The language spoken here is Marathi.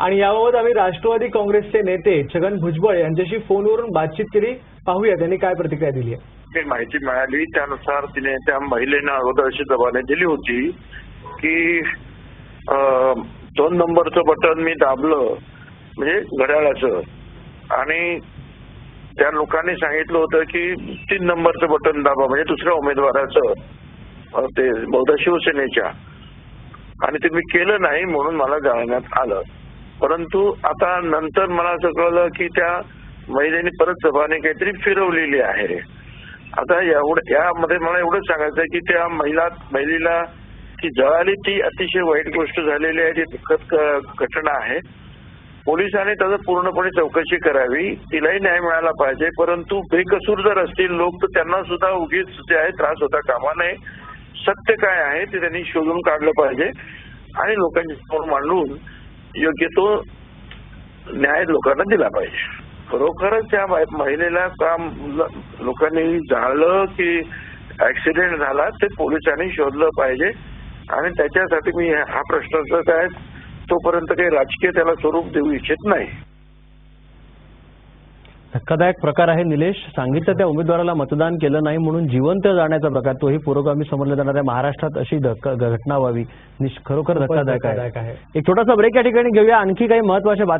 आणि याबाबत आम्ही राष्ट्रवादी काँग्रेसचे नेते छगन भुजबळ यांच्याशी फोनवरून बातचीत केली. पाहूया त्यांनी काय प्रतिक्रिया दिली आहे. माहिती मिळाली. त्यानुसार तिने त्या महिलेनं अगोदर अशी जबानी दिली होती की दोन नंबरचं बटन मी दाबलं म्हणजे घड्याळाचं. आणि त्या लोकांनी सांगितलं होतं की तीन नंबरचं बटन दाबा म्हणजे दुसऱ्या उमेदवाराचं ते बहुधा शिवसेनेच्या. आणि ते मी केलं नाही म्हणून मला जाळण्यात आलं. परंतु आता नंतर मला असं कळलं की त्या महिलेने परत सभाने काहीतरी फिरवलेली आहे. आता एवढं यामध्ये मला एवढंच सांगायचं आहे की त्या महिला महिलेला ती जळाली ती अतिशय वाईट गोष्ट झालेली आहे ती दुःखद घटना आहे. पोलिसांनी त्याचं पूर्णपणे चौकशी करावी तिलाही न्याय मिळाला पाहिजे परंतु बेकसूर जर असतील लोक तर त्यांना सुद्धा उगीच जे आहे त्रास होता कामा नये. सत्य काय आहे ते त्यांनी शोधून काढलं पाहिजे. आणि लोकांची समोर मांडून योग्य तो न्याय लोकांना दिला पाहिजे. खरोखरच त्या महिलेला काम लोकांनी जाळलं की ऍक्सिडेंट झाला ते पोलिसांनी शोधलं पाहिजे. आणि त्याच्यासाठी मी हा प्रश्न काय तोपर्यंत काही राजकीय त्याला स्वरूप देऊ इच्छित नाही. धक्कादायक प्रकार आहे निलेश. सांगितलं त्या उमेदवाराला मतदान केलं नाही म्हणून जिवंत जाण्याचा प्रकार. तोही पुरोगामी समजला जाणार आहे महाराष्ट्रात अशी घटना व्हावी. खरोखर धक्कादायक आहे. एक छोटासा ब्रेक या ठिकाणी घेऊया. आणखी काही महत्त्वाच्या